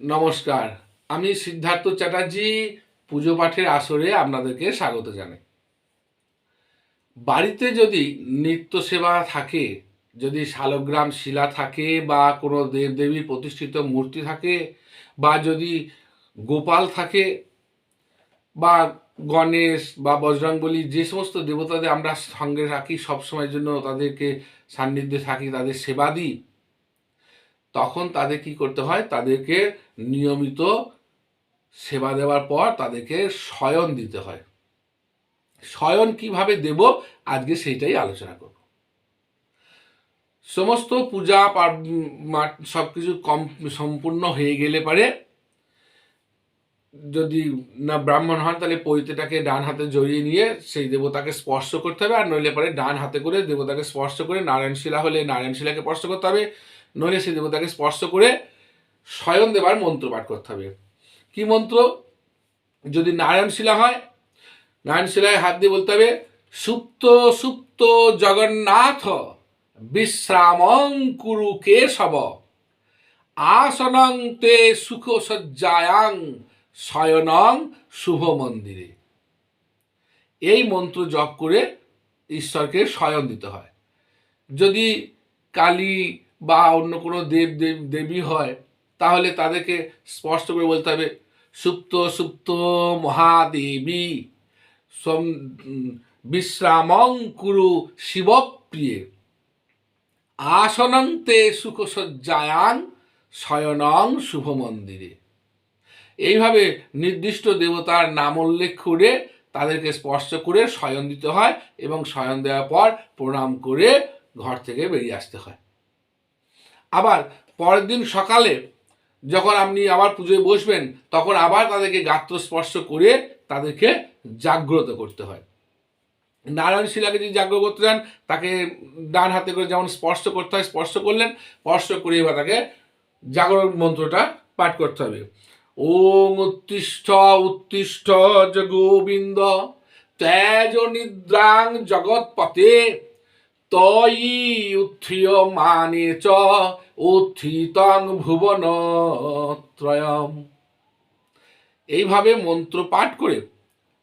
নমস্কার, আমি সিদ্ধার্থ চ্যাটার্জি, পুজো পাঠের আসরে আপনাদেরকে স্বাগত জানাই। বাড়িতে যদি নিত্য সেবা থাকে, যদি শালগ্রাম শিলা থাকে বা কোনো দেবদেবীর প্রতিষ্ঠিত মূর্তি থাকে বা যদি গোপাল থাকে বা গণেশ বা বজরংবলী, যে সমস্ত দেবতাদের আমরা সঙ্গে রাখি, সবসময়ের জন্য তাদেরকে সান্নিধ্যে থাকি, তাদের সেবা দিই তখন তাদের কি করতে হয়? তাদেরকে নিয়মিত সেবা দেওয়ার পর তাদেরকে শয়ন দিতে হয়। শয়ন কীভাবে দেব? আজকে সেইটাই আলোচনা করব। সমস্ত পূজা সব কিছু কম, সম্পূর্ণ হয়ে গেলে পারে যদি না ব্রাহ্মণ হন, তাহলে পৈতেটাকে ডান হাতে জড়িয়ে নিয়ে সেই দেবতাকে স্পর্শ করতে হবে। আর নইলে পরে ডান হাতে করে দেবতাকে স্পর্শ করে নারায়ণ শিলা হলে নারায়ণ শিলাকে স্পর্শ করতে হবে। নইলে সেই দেবতাকে স্পর্শ করে স্বয়ং দেবার মন্ত্র পাঠ করতে হবে। কি মন্ত্র? যদি নারায়ণ শিলা হয়, নারায়ণ শিলায় হাত দিয়ে বলতে হবে, সুপ্ত সুপ্ত জগন্নাথ বিশ্রামং কুরু কেশব, আসনং তে সুখ সজ্জায়াং শয়নং শুভ মন্দিরে। এই মন্ত্র জপ করে ঈশ্বরকে শয়ন দিতে হয়। যদি কালী বা অন্য কোনো দেব দেব, দেবী হয়, তাহলে তাদেরকে স্পষ্ট করে বলতে হবে, সুপ্ত সুপ্ত মহাদেবী, সম বিশ্রামং কুরু শিবপ্রিয়ে, আসনন্তে সুখসজ্জায়ান শয়নং শুভ মন্দিরে এইভাবে নির্দিষ্ট দেবতার নাম উল্লেখ করে তাদেরকে স্পর্শ করে শয়ন দিতে হয় এবং শয়ন দেওয়ার পর প্রণাম করে ঘর থেকে বেরিয়ে আসতে হয়। আবার পরের দিন সকালে যখন আপনি আবার পুজোয় বসবেন, তখন আবার তাদেরকে গাত্র স্পর্শ করে তাদেরকে জাগ্রত করতে হয়। নারায়ণ শিলাকে যদি জাগ্রত করতে চান, তাকে ডান হাতে করে যেমন স্পর্শ করতে হয়, স্পর্শ করলেন, স্পর্শ করে এবার তাকে জাগরণ মন্ত্রটা পাঠ করতে হবে। ওং উত্তিষ্ঠ উত্তিষ্ঠ গোবিন্দ ত্যাজ নিদ্রাং জগৎপতে তয়ি উত্থিয় মানে চ উত্থিতং ভুবন ত্রয়ম। এইভাবে মন্ত্র পাঠ করে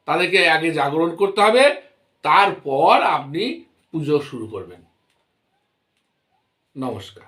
তাদেরকে আগে জাগরণ করতে হবে, তারপর আপনি পুজো শুরু করবেন। নমস্কার।